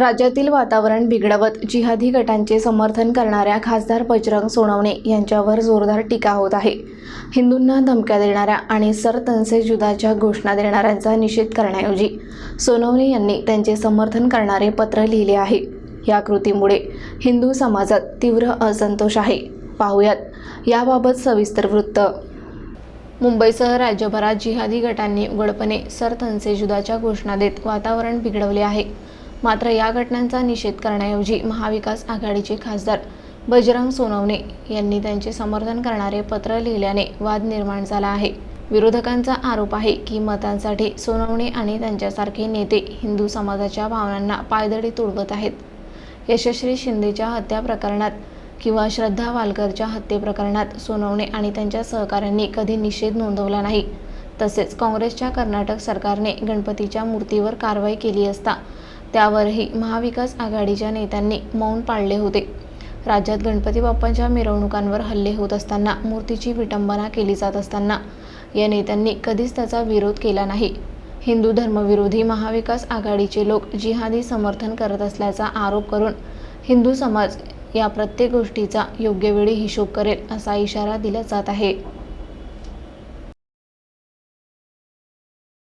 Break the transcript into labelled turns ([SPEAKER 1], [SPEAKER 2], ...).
[SPEAKER 1] राज्यातील वातावरण बिघडवत जिहादी गटांचे समर्थन करणाऱ्या खासदार बजरंग सोनवणे यांच्यावर जोरदार टीका होत आहे. हिंदूंना धमक्या देणाऱ्या आणि सरतनसे जुदाच्या घोषणा देणाऱ्यांचा निषेध करण्याऐवजी सोनवणे यांनी त्यांचे समर्थन करणारे पत्र लिहिले आहे. या कृतीमुळे हिंदू समाजात तीव्र असंतोष आहे. पाहुयात. याबाबत सविस्तर वृत्त. मुंबईसह राज्यभरात जिहादी गटांनी उघडपणे सरतनसे जुदाच्या घोषणा देत वातावरण बिघडवले आहे. मात्र या घटनांचा निषेध करण्याऐवजी महाविकास आघाडीचे खासदार बजरंग सोनवणे यांनी त्यांचे समर्थन करणारे पत्र लिहिल्याने वाद निर्माण झाला आहे. विरोधकांचा आरोप आहे की मतांसाठी सोनवणे आणि त्यांच्यासारखे नेते हिंदू समाजाच्या भावनांना पायदळी तुडवत आहेत. यशस्वी शिंदेच्या हत्या प्रकरणात किंवा श्रद्धा वालकरच्या हत्येप्रकरणात सोनवणे आणि त्यांच्या सहकाऱ्यांनी कधी निषेध नोंदवला नाही. तसेच काँग्रेसच्या कर्नाटक सरकारने गणपतीच्या मूर्तीवर कारवाई केली असता त्यावरही महाविकास आघाडीच्या नेत्यांनी मौन पाळले होते. राज्यात गणपती बाप्पांच्या मिरवणुकांवर हल्ले होत असताना मूर्तीची विटंबना केली जात असताना या नेत्यांनी कधीच त्याचा विरोध केला नाही. हिंदू धर्मविरोधी महाविकास आघाडीचे लोक जिहादी समर्थन करत असल्याचा आरोप करून हिंदू समाज या प्रत्येक गोष्टीचा योग्य वेळी हिशोब करेल असा इशारा दिला जात आहे.